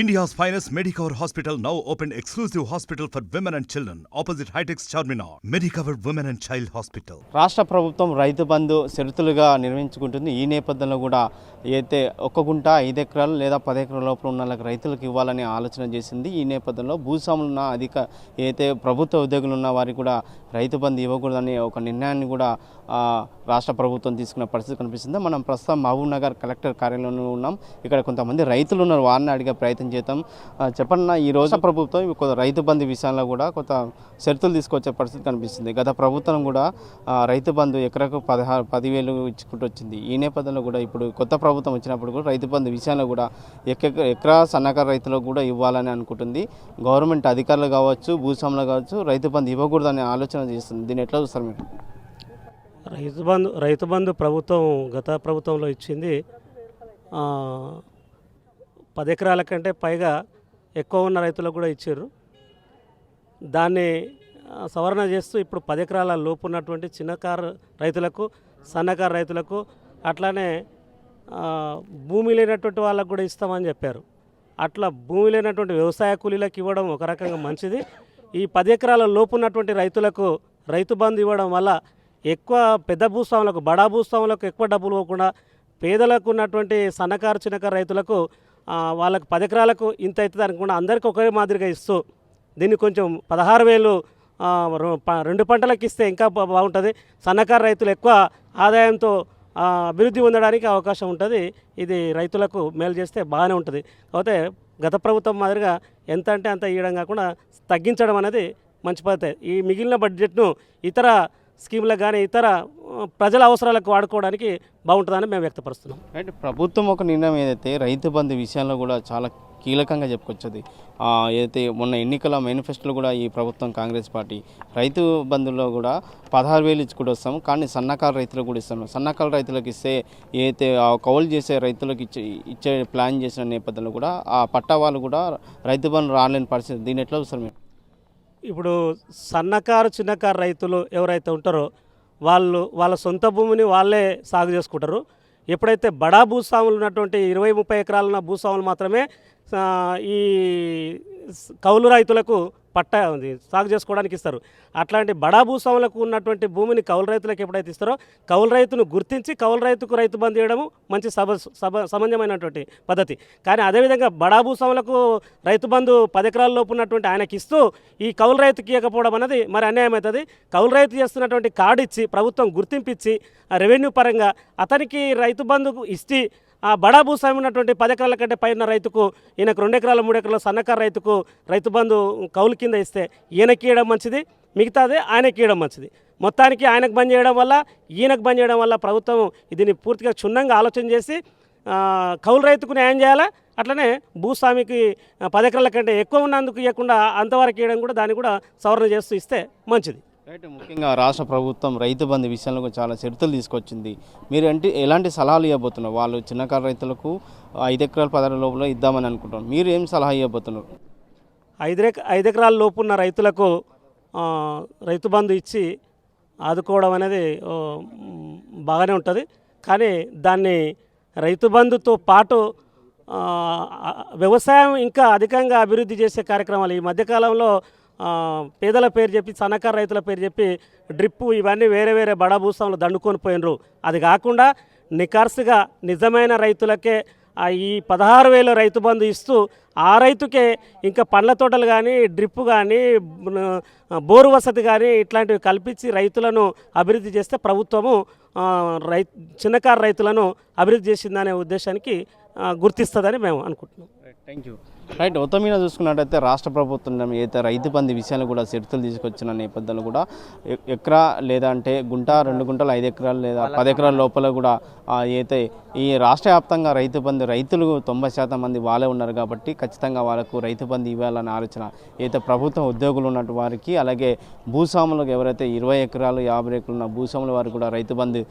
India's finest Medicover hospital now open exclusive hospital for women and children opposite Hitex Charminar Medicover women and child hospital రాష్ట్ర ప్రభుత్వం రైతు బంధు షరతులుగా నిర్వహించుకుంటుంది. ఈ నేపథ్యంలో కూడా అయితే ఒక్క గుంట ఐదు ఎకరాలు లేదా పది ఎకరాల లోపల ఉన్న వాళ్ళకి రైతులకు ఇవ్వాలని ఆలోచన చేసింది. ఈ నేపథ్యంలో భూస్వాములు ఉన్న అధిక అయితే ప్రభుత్వ ఉద్యోగులు ఉన్న వారికి కూడా రైతు బంధు ఇవ్వకూడదనే ఒక నిర్ణయాన్ని కూడా రాష్ట్ర ప్రభుత్వం తీసుకున్న పరిస్థితి కనిపిస్తుంది. మనం ప్రస్తుతం మహబూబ్ నగర్ కలెక్టర్ కార్యాలయంలో ఉన్నాం. ఇక్కడ కొంతమంది రైతులు ఉన్నారు. వారిని అడిగే ప్రయత్నం చేద్దాం. చెప్పండి ఈ రోజు ప్రభుత్వం కొంత రైతు బంధు విషయంలో కూడా కొంత షరతులు తీసుకొచ్చే పరిస్థితి కనిపిస్తుంది. గత ప్రభుత్వం కూడా రైతు బంధు ఎకరకు పదహారు పదివేలు ఇచ్చుకుంటూ వచ్చింది ఈ నేపథ్యంలో కూడా ఇప్పుడు కొత్త ప్రభుత్వం వచ్చినప్పుడు కూడా రైతు బంధు విషయంలో కూడా ఎక్క ఎకరా సన్నకారు రైతులకు కూడా ఇవ్వాలని అనుకుంటుంది. గవర్నమెంట్ అధికారులు కావచ్చు భూస్వాములు కావచ్చు రైతు బంధు ఇవ్వకూడదనే ఆలోచన చేస్తుంది. దీన్ని ఎట్లా చూస్తారు మీరు? రైతు బంధు రైతు బంధు ప్రభుత్వం గత ప్రభుత్వంలో ఇచ్చింది పది ఎకరాల కంటే పైగా ఎక్కువ ఉన్న రైతులకు కూడా ఇచ్చారు. దాన్ని సవరణ చేస్తూ ఇప్పుడు పది ఎకరాల లోపు ఉన్నటువంటి చిన్నకారు రైతులకు సన్నకారు రైతులకు అట్లానే భూమి లేనటువంటి వాళ్ళకు కూడా ఇస్తామని చెప్పారు. అట్లా భూమి లేనటువంటి వ్యవసాయ కూలీలకు ఇవ్వడం ఒక రకంగా మంచిది. ఈ పది ఎకరాల లోపు ఉన్నటువంటి రైతులకు రైతు బంధు ఇవ్వడం వల్ల ఎక్కువ పెద్ద భూస్వాములకు బడా భూస్వాములకు ఎక్కువ డబ్బులు ఇవ్వకుండా పేదలకు ఉన్నటువంటి సన్నకారు చిన్నకారు రైతులకు వాళ్ళకు పది ఎకరాలకు ఇంత అవుతుంది అనుకుండా అందరికీ ఒకే మాదిరిగా ఇస్తూ దీన్ని కొంచెం పదహారు వేలు ప- రెండు పంటలకు ఇస్తే ఇంకా బాగుంటుంది. సన్నకారు రైతులు ఎక్కువ ఆదాయంతో అభివృద్ధి పొందడానికి అవకాశం ఉంటుంది. ఇది రైతులకు మేలు చేస్తే బాగానే ఉంటుంది. కాకపోతే గత ప్రభుత్వం మాదిరిగా ఎంత అంటే అంత ఇవ్వడం కాకుండా తగ్గించడం అనేది మంచి పద్ధతి ఈ మిగిలిన బడ్జెట్ను ఇతర స్కీమ్లకు కానీ ఇతర ప్రజల అవసరాలకు వాడుకోవడానికి బాగుంటుందని మేము వ్యక్తపరుస్తున్నాం. రైట్ ప్రభుత్వం ఒక నిర్ణయం ఏదైతే రైతు బంధు విషయంలో కూడా చాలా కీలకంగా చెప్పుకొచ్చది. ఏదైతే మొన్న ఎన్నికల మేనిఫెస్టోలో కూడా ఈ ప్రభుత్వం కాంగ్రెస్ పార్టీ రైతు బంధులో కూడా పదహారు వేలు ఇచ్చి కూడా వస్తాము కానీ సన్నకారు రైతులకు కూడా ఇస్తాము. సన్నకారు రైతులకు ఇస్తే ఏదైతే ఆ కౌలు చేసే రైతులకు ఇచ్చే ఇచ్చే ప్లాన్ చేసిన నేపథ్యంలో కూడా ఆ పట్టా వాళ్ళు కూడా రైతు బంధు రాలేని పరిస్థితి. దీని ఎట్లా చూస్తారు మేము ఇప్పుడు సన్నకారు చిన్నకారు రైతులు ఎవరైతే ఉంటారో వాళ్ళు వాళ్ళ సొంత భూమిని వాళ్ళే సాగు చేసుకుంటారు. ఎప్పుడైతే బడా భూస్వాములు ఉన్నటువంటి ఇరవై ముప్పై ఎకరాలున్న భూస్వాములు మాత్రమే ఈ కౌలు రైతులకు పట్టా ఉంది సాగు చేసుకోవడానికి ఇస్తారు. అట్లాంటి బడా భూస్వాములకు ఉన్నటువంటి భూమిని కౌలు రైతులకు ఎప్పుడైతే ఇస్తారో కౌలు రైతును గుర్తించి కౌలు రైతుకు రైతు బంధు చేయడము మంచి సభ సభ సమంజమైనటువంటి పద్ధతి. కానీ అదేవిధంగా బడా భూస్వాములకు రైతు బంధు పది ఎకరాల లోపు ఉన్నటువంటి ఆయనకి ఇస్తూ ఈ కౌలు రైతుకి ఇవ్వకపోవడం అనేది మరి అన్యాయం అవుతుంది. కౌలు రైతు చేస్తున్నటువంటి కార్డు ఇచ్చి ప్రభుత్వం గుర్తింపిచ్చి ఆ రెవెన్యూ పరంగా అతనికి రైతు బంధుకు ఇచ్చి ఆ బడా భూస్వామి ఉన్నటువంటి పది ఎకరాల కంటే పైన రైతుకు ఈయనకు రెండు ఎకరాల మూడు ఎకరాల సన్నకారు రైతుకు రైతు బంధు కౌలు కింద ఇస్తే ఈయనకి ఇవ్వడం మంచిది మిగతాదే ఆయనకి ఇవ్వడం మంచిది. మొత్తానికి ఆయనకు బంద్ చేయడం వల్ల ఈయనకు బంద్ చేయడం వల్ల ప్రభుత్వం దీన్ని పూర్తిగా క్షుణ్ణంగా ఆలోచన చేసి కౌలు రైతుకు న్యాయం చేయాలా? అట్లనే భూస్వామికి పది ఎకరాల కంటే ఎక్కువ ఉన్నందుకు ఇవ్వకుండా అంతవరకు ఇవ్వడం కూడా దాన్ని కూడా సవరణ చేస్తూ ఇస్తే మంచిది. రైట్ ముఖ్యంగా రాష్ట్ర ప్రభుత్వం రైతు బంధు విషయంలో చాలా చర్యలు తీసుకొచ్చింది. మీరు అంటే ఎలాంటి సలహాలు ఇవ్వబోతున్నారు? వాళ్ళు చిన్నకారు రైతులకు ఐదు ఎకరాల పదహారు లోపల ఇద్దామని అనుకుంటున్నారు. మీరు ఏం సలహా ఇవ్వబోతున్నారు? ఐదు ఐదు ఎకరాల లోపు ఉన్న రైతులకు రైతు బంధు ఇచ్చి ఆదుకోవడం అనేది బాగానే ఉంటుంది. కానీ దాన్ని రైతు బంధుతో పాటు వ్యవసాయం ఇంకా అధికంగా అభివృద్ధి చేసే కార్యక్రమాలు ఈ మధ్యకాలంలో పేదల పేరు చెప్పి సన్నకారు రైతుల పేరు చెప్పి డ్రిప్పు ఇవన్నీ వేరే వేరే బడా భూస్వాములు దండుకొని పోయినరు. అది కాకుండా నికార్సుగా నిజమైన రైతులకే ఈ పదహారు వేల రైతు బంధు ఇస్తూ ఆ రైతుకే ఇంకా పండ్ల తోటలు కానీ డ్రిప్ కానీ బోరు వసతి కానీ ఇట్లాంటివి కల్పించి రైతులను అభివృద్ధి చేస్తే ప్రభుత్వము రై చిన్నకారు రైతులను అభివృద్ధి చేసిందనే ఉద్దేశానికి గుర్తిస్తుందని మేము అనుకుంటున్నాం. థ్యాంక్ యూ రైట్ మొత్తం మీద చూసుకున్నట్టయితే రాష్ట్ర ప్రభుత్వం ఏదైతే రైతు బంధు విషయాలు కూడా చర్చలు తీసుకొచ్చిన నేపథ్యంలో కూడా ఎకరా లేదా అంటే గుంట రెండు గుంటలు ఐదు ఎకరాలు లేదా పది ఎకరాల లోపల కూడా ఏదైతే ఈ రాష్ట్ర వ్యాప్తంగా రైతు బంధు రైతులు తొంభై శాతం మంది వాళ్ళే ఉన్నారు కాబట్టి ఖచ్చితంగా వాళ్ళకు రైతు బంధు ఇవ్వాలనే ఆలోచన ఏదైతే ప్రభుత్వ ఉద్యోగులు ఉన్నట్టు వారికి అలాగే భూస్వాములకు ఎవరైతే ఇరవై ఎకరాలు యాభై ఎకరాలు ఉన్న భూస్వాముల వారు కూడా రైతు బంధు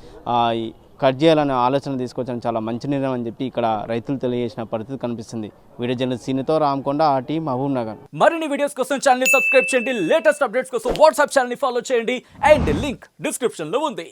కట్ చేయాలనే ఆలోచన తీసుకొచ్చడం చాలా మంచి నిర్ణయం అని చెప్పి ఇక్కడ రైతులు తెలియజేసిన పరిస్థితి కనిపిస్తుంది. వీడియో జర్నలిస్ట్ సీనితో రామకొండ ఆటి మహబూబ్ నగర్. మరిన్ని వీడియోస్ కోసం ఛానల్ సబ్స్క్రైబ్ చేయండి. లేటెస్ట్ అప్డేట్స్ కోసం వాట్సాప్ ఛానల్ని ఫాలో చేయండి. అండ్ లింక్ డిస్క్రిప్షన్లో ఉంది.